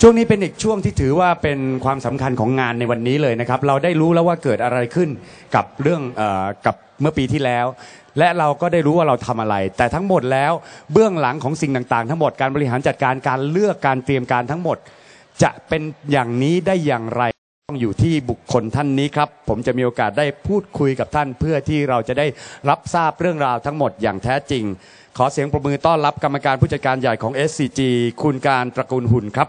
ช่วงนี้เป็นอีกช่วงที่ถือว่าเป็นความสำคัญของงานในวันนี้เลยนะครับ เราได้รู้แล้วว่าเกิดอะไรขึ้นกับเรื่องเออกับเมื่อปีที่แล้ว และเราก็ได้รู้ว่าเราทำอะไร แต่ทั้งหมดแล้วเบื้องหลังของสิ่งต่างๆ ทั้งหมดการบริหารจัดการการเลือกการเตรียมการทั้งหมด จะเป็นอย่างนี้ได้อย่างไร ต้องอยู่ที่บุคคลท่านนี้ครับ ผมจะมีโอกาสได้พูดคุยกับท่าน เพื่อที่เราจะได้รับทราบเรื่องราวทั้งหมดอย่างแท้จริง ขอเสียงประมือต้อนรับกรรมการผู้จัดการใหญ่ของ SCG คุณการตระกูลหุ่นครับ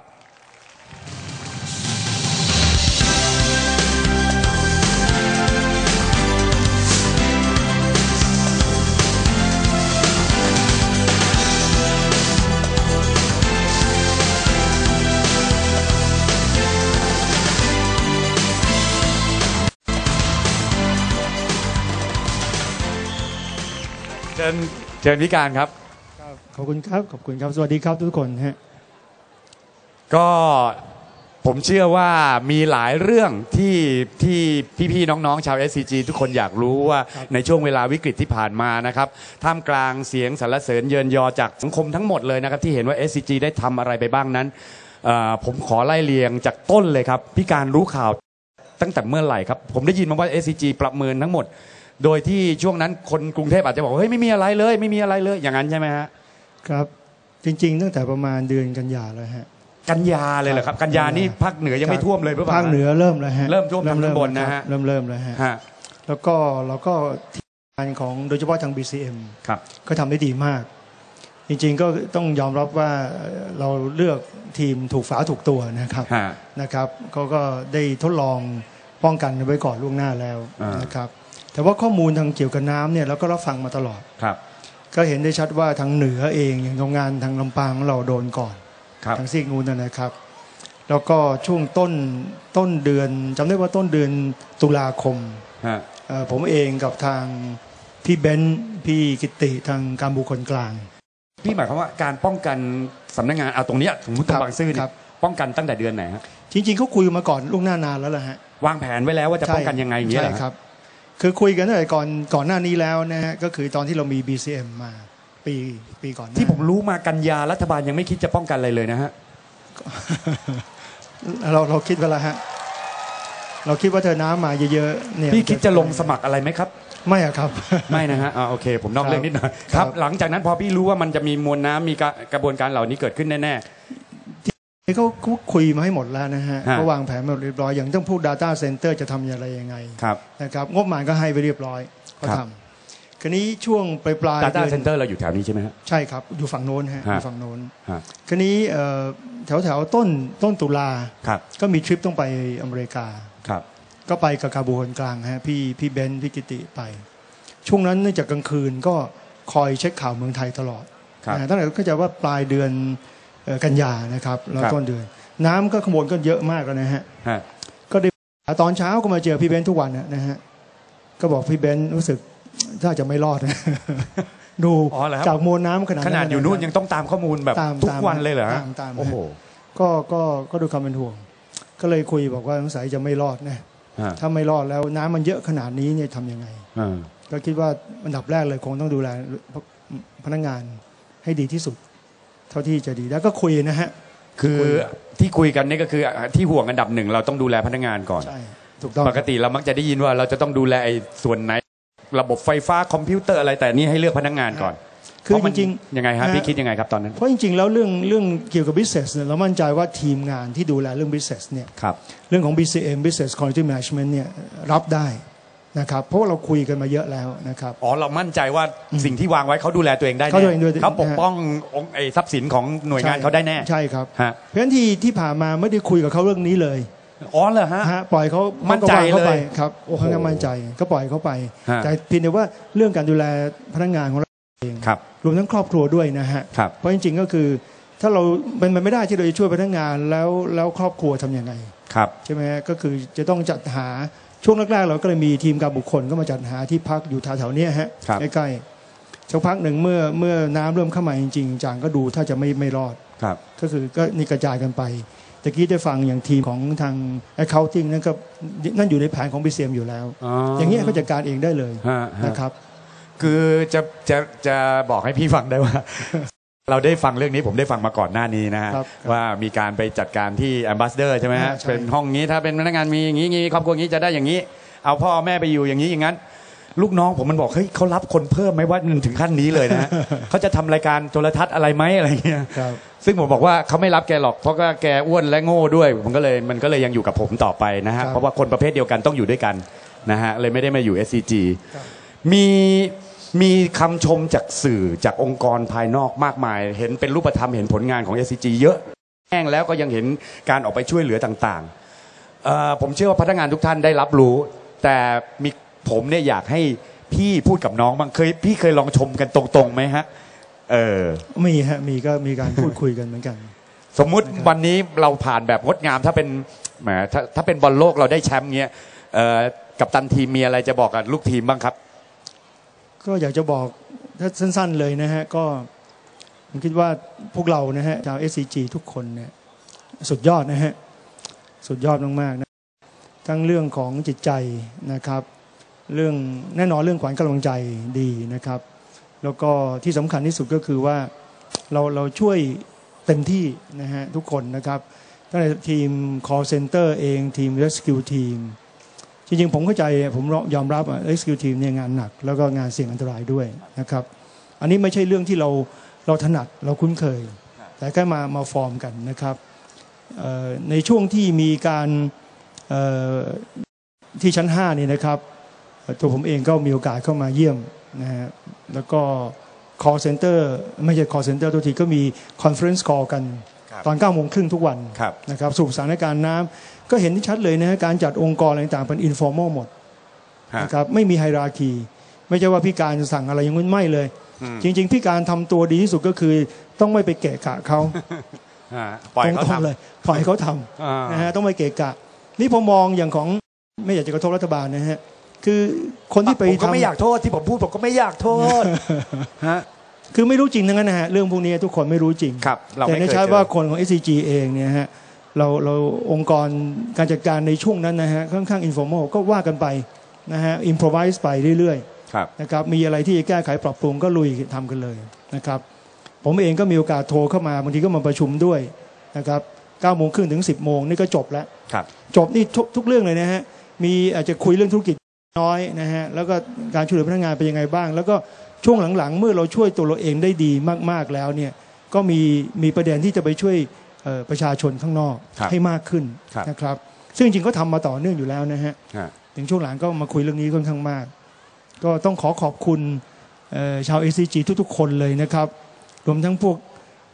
ชิญเชิญพิการครับ ครับขอบคุณครับขอบคุณครับสวัสดีครับทุกคนฮะก็ผมเชื่อว่ามีหลายเรื่องที่ที่พี่ๆน้องๆชาว SCG ทุกคนอยากรู้ว่าในช่วงเวลาวิกฤตที่ผ่านมานะครับท่ามกลางเสียงสรรเสริญเยินยอจากสังคมทั้งหมดเลยนะครับที่เห็นว่า SCG ได้ทำอะไรไปบ้างนั้นเอ่อผมขอไล่เรียงจากต้นเลยครับ พี่การรู้ข่าวตั้งแต่เมื่อไหร่ครับ ผมได้ยินมาว่า SCG ประเมินทั้งหมด โดยที่ช่วงนั้นคนกรุงเทพอาจจะบอกว่าเฮ้ยไม่มีอะไรเลย ไม่มีอะไรเลยอย่างนั้นใช่ไหมฮะครับ จริง ๆ ตั้งแต่ประมาณเดือนกันยาแล้วฮะกันยาเลยเหรอครับ กันยานี่ภาคเหนือยังไม่ท่วมเลยหรือเปล่าภาคเหนือเริ่มแล้วฮะเริ่มท่วมทางเริ่ข้างบนนะฮะเริ่มเริ่มแล้วฮะฮะแล้วก็เราก็ทีมงานของโดยเฉพาะทาง BCM ครับก็ทำได้ดีมาก จริงๆก็ต้องยอมรับว่าเอ่อเราเลือกทีมถูกฝาถูกตัวนะครับฮะนะครับเขาก็ได้ทดลองป้องกันไว้ก่อนล่วงหน้าแล้วอ่านนะครับ แต่ว่าข้อมูลทางเกี่ยวกับน้ำเนี่ยเราก็รับฟังมาตลอดครับ ก็เห็นได้ชัดว่าทางเหนือเองอย่างโรงงานทางลำปางของเราโดนก่อนครับทางซีกนู้นนะนะครับ แล้วก็ช่วงต้นต้นเดือนจำได้ว่าต้นเดือนตุลาคมฮะเอ่อผมเองกับทางพี่เบนซ์พี่กิติทางการบุคคลกลาง พี่หมายความว่าการป้องกันสำนักงานเอาตรงเนี้ยสมมติตรงบางซื่อเนี่ครัยบป้องกันตั้งแต่เดือนไหนฮะจริงๆเขาคุยมาก่อนล่วงหน้านานแล้วล่ะฮะวางแผนไว้แล้วว่าจะป้องกันยังไงอย่างเงี้ยเหรอใช่ฮะครับ คือคุยกันตั้งแต่ก่อนก่อนหน้านี้แล้วนะฮะก็คือตอนที่เรามี BCM มาปีปีก่อนหน้าที่ผมรู้มากันยารัฐบาลยังไม่คิดจะป้องกันอะไรเลยนะฮะ เราเราคิดไว้แล้วฮะ เราคิดว่าเธอน้ำมาเยอะๆเนี่ยพี่คิดจะลงสมัครอะไรไหมครับ ไม่อะครับ ไม่นะฮะอ่าโอเค ผมนอกครับเรื่องนิดหน่อยครับ หลังจากนั้นพอพี่รู้ว่ามันจะมีมวลน้ำมีกระกระบวนการเหล่านี้เกิดขึ้นแน่ เขาเขาคุยมาให้หมดแล้วนะฮะฮะเขาวางแผนมาเรียบร้อยอย่างต้องพูด Data Center จะทำอย่างไรยังไงๆครับนะครับงบประมาณก็ให้ไปเรียบร้อยก็ครับทำคราวนี้ช่วงปลายปลายๆ Data ดือน Center เราอยู่แถวนี้ใช่ไหมฮะใช่ครับ อยู่ฝั่งโน้นฮะฮะอยู่ฝั่งโน้นฮะคราวนี้เอ่อแถวแถวต้นต้นตุลาครับก็มีทริปต้องไปอเมริกาครับก็ไปกับกาบูคนกลางฮะพี่พี่เบนซ์พี่กิติไป ช่วงนั้นเนื่องจากกลางคืนก็คอยเช็คข่าวเมืองไทยตลอดครับนะตั้งแต่ก็จะว่าปลายเดือนเอ่อ กันยานะครับ แล้วครับต้นเดือน น้ำก็ขโมยก็เยอะมากแล้วนะฮะฮะก็ได้ตอนเช้าก็มาเจอพี่เบนซ์ทุกวันนะนะฮะก็บอกพี่เบนซ์รู้สึกถ้าจะไม่รอดนะดูอ๋อเหรอครับจากมวลน้ำขนาดขนาดอยู่นู่นนะยังต้องตามข้อมูลแบบตามทุกตามวันเลยเหรอฮะตามตามโอ้โหก็ก็ก็ดูความเป็นห่วง ก็เลยคุยบอกว่าสงสัยจะไม่รอดนะฮะถ้าไม่รอดแล้วน้ำมันเยอะขนาดนี้เนี่ยทำยังไงอ่าก็คิดว่าอันดับแรกเลยคงต้องดูแลพนักงานให้ดีที่สุด เท่าที่จะดีแล้วก็คุยนะฮะคือคุยที่คุยกันนี่ก็คือที่ห่วงอันดับหนึ่งเราต้องดูแลพนักงานก่อนใช่ถูกต้องปกติเรามักจะได้ยินว่าเราจะต้องดูแลไอ้ส่วนไหน ระบบไฟฟ้าคอมพิวเตอร์อะไรแต่นี่ให้เลือกพนักงานก่อนคือเพาะจมันริงยังไงฮะฮะพี่คิดยังไงครับตอนนั้นๆเพราะจริงๆแล้วเรื่องเรื่องเกี่ยวกับ business เนี่ยเรามั่นใจว่าทีมงานที่ดูแลเรื่อง business เนี่ยครับเรื่องของ BCM business quality management เนี่ยรับได้ นะครับเพราะว่าเราคุยกันมาเยอะแล้วนะครับ อ๋อเรามั่นใจว่าสิ่งที่วางไว้เขาดูแลตัวเองได้เขาแน่ดูแลตัวเองเขาปกป้ององค์ไอ้ทรัพย์สินของหน่วยงานใช่เขาได้แน่ใช่ครับฮะเพราะฉะนั้นที่ที่ผ่านมาไม่ได้คุยกับเขาเรื่องนี้เลยอ๋อเหรอฮะฮะปล่อยเขามั่นใจขาก็วางเข้าไปเลยครับโอ้โหเขาก็มั่นใจก็ปล่อยเขาไปฮะแต่เพียงแต่ว่าเรื่องการดูแลพนักงานของเราครับรวมทั้งครอบครัวด้วยนะฮะครับเพราะจริงๆก็คือถ้าเราเป็นไปไม่ได้ที่เราจะช่วยพนักงานแล้วแล้วครอบครัวทำยังไงครับใช่ไหมฮะก็คือจะต้องจัดหา ช่วงแรกๆเราก็เลยมีทีมการบุคคลก็มาจัดหาที่พักอยู่แถวๆเนี้ยฮะครับใกล้ๆสักพักหนึ่งเมื่อเมื่อน้ำเริ่มเข้ามาจริงๆจังก็ดูถ้าจะไม่ไม่รอดครับก็คือก็นี่กระจายกันไปตะกี้ได้ฟังอย่างทีมของทาง accounting นั่นก็นั่นอยู่ในแผนของ BCM อยู่แล้ว อย่างเงี้ยเขาจัดการเองได้เลยฮะฮะนะครับ คือจะจะจะบอกให้พี่ฟังได้ว่า เราได้ฟังเรื่องนี้ผมได้ฟังมาก่อนหน้านี้นะฮะครับว่ามีการไปจัดการที่แอมบาสเดอร์ใช่ไหมฮะอ่าใช่ เป็นห้องนี้ถ้าเป็นพนักงานมีอย่างนี้อย่างนี้ครอบครัวอย่างนี้จะได้อย่างนี้ เอาพ่อแม่ไปอยู่อย่างนี้อย่างนั้น ลูกน้องผมมันบอกเฮ้ยเขารับคนเพิ่มไหมว่ามันถึงขั้นนี้เลยนะฮะ เขาจะทำรายการโทรทัศน์อะไรไหมอะไรเงี้ยครับ ซึ่งผมบอกว่าเขาไม่รับแกหรอกเพราะว่าแกอ้วนและโง่ด้วยผมก็เลยมันก็เลยยังอยู่กับผมต่อไปนะฮะครับเพราะว่าคนประเภทเดียวกันต้องอยู่ด้วยกันนะฮะเลยไม่ได้มาอยู่ SCG ครับมี มีคำชมจากสื่อจากองค์กรภายนอกมากมาย เห็นเป็นรูปธรรมเห็นผลงานของ SCG เยอะแห้งแล้วก็ยังเห็นการออกไปช่วยเหลือต่างๆเอ่อผมเชื่อว่าพนักงานทุกท่านได้รับรู้ แต่มีผมเนี่ยอยากให้พี่พูดกับน้องบ้างเคยพี่เคยลองชมกันตรงๆไหมฮะ เออ มีฮะมีก็มีการพูดคุยกันเหมือนกัน สมมุติวันนี้เราผ่านแบบงดงามถ้าเป็นแหมถ้าถ้าเป็นบอลโลกเราได้แชมป์เงี้ยเอ่อกับตันทีมมีอะไรจะบอกกับลูกทีมบ้างครับ ก็อยากจะบอกถ้าสั้นๆเลยนะฮะก็ผมคิดว่าพวกเรานะฮะชาว SCG ทุกคนเนี่ยสุดยอดนะฮะสุดยอดมากๆนะทั้งเรื่องของจิตใจนะครับ เรื่องแน่นอนเรื่องขวัญกำลังใจดีนะครับ แล้วก็ที่สำคัญที่สุดก็คือว่าเราเราช่วยเต็มที่นะฮะทุกคนนะครับตั้งแต่ทีม call center เองทีม rescue team จริงๆ ผมเข้าใจผมยอมรับอะ rescue team เนี่ยงานหนัก แล้วก็งานเสี่ยงอันตรายด้วยนะครับ อันนี้ไม่ใช่เรื่องที่เราเราถนัดเราคุ้นเคย แต่แค่มามาฟอร์มกันนะครับในช่วงที่มีการที่ชั้น5นี่นะครับ ตัวผมเองก็มีโอกาสเข้ามาเยี่ยมนะฮะแล้วก็ call center ไม่ใช่ call center ตัวทีก็มี conference call กัน ตอน9โมงครึ่งทุกวันครับนะครับสรุปสถานการณ์น้ำก็เห็นชัดเลยนะฮะการจัดองค์กรอะไรต่างๆเป็น informal หมดฮะนะครับไม่มีไฮราคี ไม่ใช่ว่าพี่การจะสั่งอะไรอยังงั้นไม่เลยอืมจริง ๆ พี่การทำตัวดีที่สุดก็คือต้องไม่ไปเกะกะเขาอ่าปล่อยเขาตรงๆทำเลยปล่อยให้เขาทอ่าำนะฮะต้องไม่เกะกะ นี่ผมมองอย่างของไม่อยากจะกระทบรัฐบาลนะฮะคือคนที่ไปผมก็ทำไม่อยากโทษที่ผมพูดผมก็ไม่อยากโทษฮะ คือไม่รู้จริงทั้งนั้นนะฮะเรื่องพวกนี้ทุกคนไม่รู้จริงครับเราแต่ไม่ในเคยชาเจติว่าอคนของ SCG เองเนี่ยฮะเราเราองค์กรการจัดการในช่วงนั้นนะฮะค่อนข้าง informal ก็ว่ากันไปนะฮะ improvise ไปเรื่อยๆ ครับ นะครับมีอะไรที่จะแก้ไขปรับปรุงก็ลุยทำกันเลยนะครับผมเองก็มีโอกาสโทรเข้ามาบางทีก็มาประชุมด้วยนะครับ9โมงครึ่งถึง 10โมงนี่ก็จบแล้ว ครับ จบนี่ทุกทุกเรื่องเลยนะฮะมีอาจจะคุยเรื่องธุรกิจน้อยนะฮะแล้วก็การช่วยเหลือพนักงานเป็นยังไงบ้าง แล้วก็ ช่วงหลังๆ เมื่อเราช่วยตัวเราเองได้ดีมากๆแล้วเนี่ยก็มีมีประเด็นที่จะไปช่วยเอ่อประชาชนข้างนอกครับให้มากขึ้นครับนะครับ ซึ่งจริงๆก็ทำมาต่อเนื่องอยู่แล้วนะฮะฮะถึงช่วงหลังก็มาคุยเรื่องนี้ค่อนข้างมาก ก็ต้องขอขอบคุณเอ่อชาว ACG ทุกๆ คนเลยนะครับ รวมทั้งพวก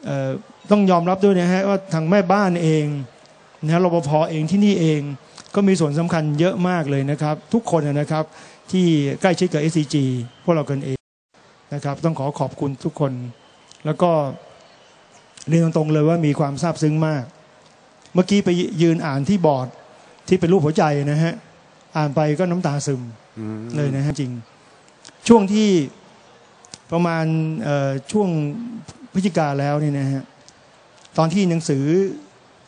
เอ่อต้องยอมรับด้วยนะฮะว่าทางแม่บ้านเองนะฮะรปภเองที่นี่เองก็มีส่วนสำคัญเยอะมากเลยนะครับ ทุกคนนะครับที่ใกล้ชิดกับ ACG พวกเรากันเอง นะครับ ต้องขอขอบคุณทุกคน แล้วก็เรียนตรงๆเลยว่ามีความซาบซึ้งมาก เมื่อกี้ไปยืนอ่านที่บอร์ดที่เป็นรูปหัวใจนะฮะอ่านไปก็น้ำตาซึมอืมเลยนะฮะจริง ช่วงที่ประมาณเอ่อช่วงพฤศจิกาแล้วเนี่ยนะฮะตอนที่หนังสือ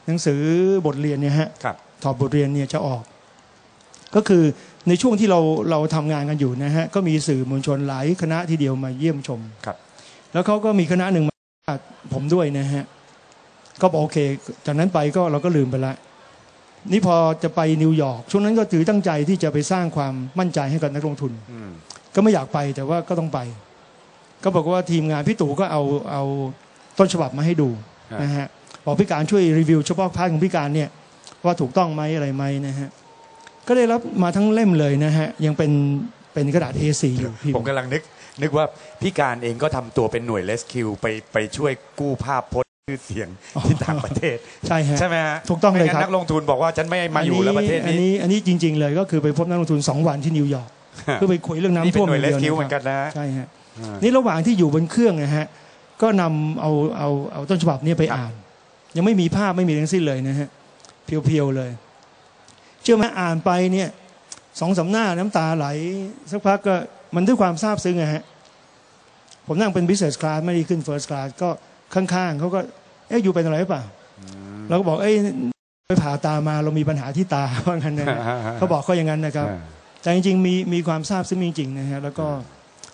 หนังสือบทเรียนเนี่ยฮะครับถอดบทเรียนเนี่ยจะออก ก็คือในช่วงที่เราเราทำงานกันอยู่นะฮะก็มีสื่อมวลชนหลายคณะทีเดียวมาเยี่ยมชมครับ แล้วเขาก็มีคณะหนึ่งมาผมด้วยนะฮะก็บอกโอเค จากนั้นไปก็เราก็ลืมไปละนี่พอจะไปนิวยอร์กช่วงนั้นก็ถือตั้งใจที่จะไปสร้างความมั่นใจให้กับนักลงทุนอืมก็ไม่อยากไปแต่ว่าก็ต้องไป ก็บอกว่าทีมงานพี่ตู่ก็เอาเอาต้นฉบับมาให้ดูนะฮะบอกพี่การช่วยรีวิวเฉพาะพาร์ทของพี่การเนี่ยว่าถูกต้องไหมอะไรไหมนะฮะ ก็ได้รับมาทั้งเล่มเลยนะฮะ ยังเป็นเป็นกระดาษ A4 อยู่พี่ผมกำลังนึก นึกว่าพี่การเองก็ทำตัวเป็นหน่วยเลสคิวไปไปช่วยกู้ภาพพจน์ชื่อเสียงที่ต่างประเทศ ใช่ฮะใช่ไหมฮะถูกต้องเลยครับไม่งั้นนักลงทุนบอกว่าฉันไม่มาอยู่แล้วประเทศอันนี้นี้ อันนี้จริง ๆ เลยก็คือไปพบนักลงทุน 2 วันที่นิวยอร์กเพื่อไปคุยเรื่องนี่น้ำเป็ท่นวมหน่วยเลดีสวคิวนะเหมือนคกัรับนนะใช่ฮะอ่านี่ระหว่างที่อยู่บนเครื่องนะฮะก็นำเอาเอาเอาต้นฉบับเนี้ไปอ่าน ยังไม่มีภาพไม่มีทั้งสิ้นเลยนะฮะเพียวๆเลย เชื่อไหมอ่านไปเนี่ยสองสามหน้าน้ำตาไหล สักพักก็มันด้วยความซาบซึ้งอะฮะผมนั่งเป็น business class ไม่ได้ขึ้น first class ก็ข้างๆเขาก็เอ๊ะอยู่เป็นอะไรหรือเปล่าเราก็บอกเอ้ยไปผ่าตามาเรามีปัญหาที่ตาว่างั้นนะฮะเขาบอกเขาอย่างนั้นนะครับ แต่จริงๆมีมีความทราบซึ้งจริงๆนะฮะแล้วก็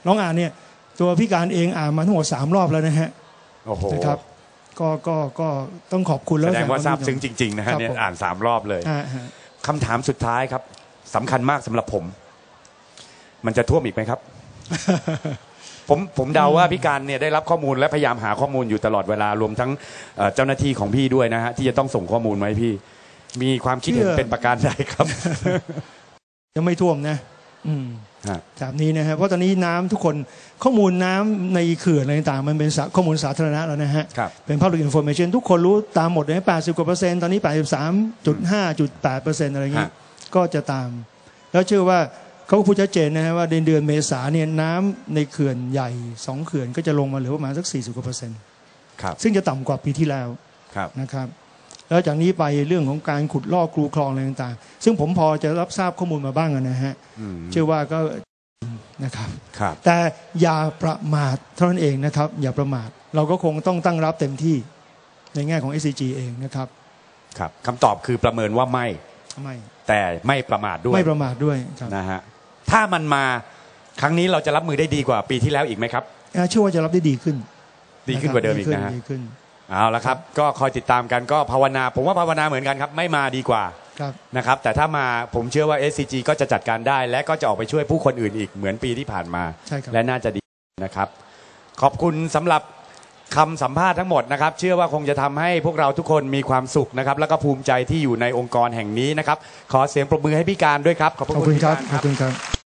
น้องอ่านเนี่ย ตัวพี่การเองอ่านมาทั้งหมดสามรอบแล้วนะฮะโอ้โหนะครับก็ก็ก็ต้องขอบคุณแล้แสวดงว่าคทมราบยินดีซึ้งจริงๆนะครัฮะบเนี่ยผมอ่านสามรอบเลยอ่าฮะ คำถามสุดท้ายครับสำคัญมากสำหรับผม มันจะท่วมอีกไหมครับ ผมผมเดาว่าพี่การเนี่ยได้รับข้อมูลและพยายามหาข้อมูลอยู่ตลอดเวลารวมทั้งเอ่อเจ้าหน้าที่ของพี่ด้วยนะฮะที่จะต้องส่งข้อมูลมาให้พี่ มีความคิดเห็นเชื่อ เป็นประการใดครับ ยังไม่ท่วมนะ อืม ฮะแบบนี้นะฮะเพราะตอนนี้น้ำทุกคนข้อมูลน้ำในเขื่อนอะไรต่างๆมันเป็นสาข้อมูลสาธารณะแล้วนะฮะครับเป็น public information ทุกคนรู้ตามหมดเลย80กว่าเปอร์เซ็นต์ตอนนี้83.5.8เปอร์เซ็นต์อะไรเงี้ยฮะก็จะตาม แล้วเชื่อว่าเขาก็พูดชัดเจนนะฮะว่าเดือนเดือนเมษาเนี่ยน้ำในเขื่อนใหญ่สองเขื่อนก็จะลงมาเหลือประมาณสัก40กว่าเปอร์เซ็นต์ครับซึ่งจะต่ำกว่าปีที่แล้วครับนะครับ แล้วจากนี้ไปเรื่องของการขุดลอกครูคลองอะไรต่างๆ ซึ่งผมพอจะรับทราบข้อมูลมาบ้างนะฮะอืมเชื่อว่าก็นะครับครับแต่อย่าประมาทเท่านั้นเองนะครับ อย่าประมาทเราก็คงต้องตั้งรับเต็มที่ในแง่ของ SCG เองนะครับครับคำตอบคือประเมินว่าไม่ไม่ แต่ไม่ประมาทด้วยไม่ประมาทด้วยครับนะฮะถ้ามันมาครั้งนี้เราจะรับมือได้ดีกว่าปีที่แล้วอีกไหมครับเอ่อเชื่อว่าจะรับได้ดีขึ้น ดีขึ้นกว่าเดิมอีกนะฮะดีขึ้น เอาละครับ ก็คอยติดตามกันก็ภาวนา ผมว่าภาวนาเหมือนกันครับ ไม่มาดีกว่าครับนะครับ แต่ถ้ามาผมเชื่อว่า SCG ก็จะจัดการได้ และก็จะออกไปช่วยผู้คนอื่นอีกเหมือนปีที่ผ่านมา ใช่ครับ และน่าจะดีนะครับ ขอบคุณสำหรับคำสัมภาษณ์ทั้งหมดนะครับ เชื่อว่าคงจะทำให้พวกเราทุกคนมีความสุขนะครับ แล้วก็ภูมิใจที่อยู่ในองค์กรแห่งนี้นะครับ ขอเสียงปรบมือให้พี่การด้วยครับ ขอบพระขอบคุคุณณพี่ครับการขอบคุณครับ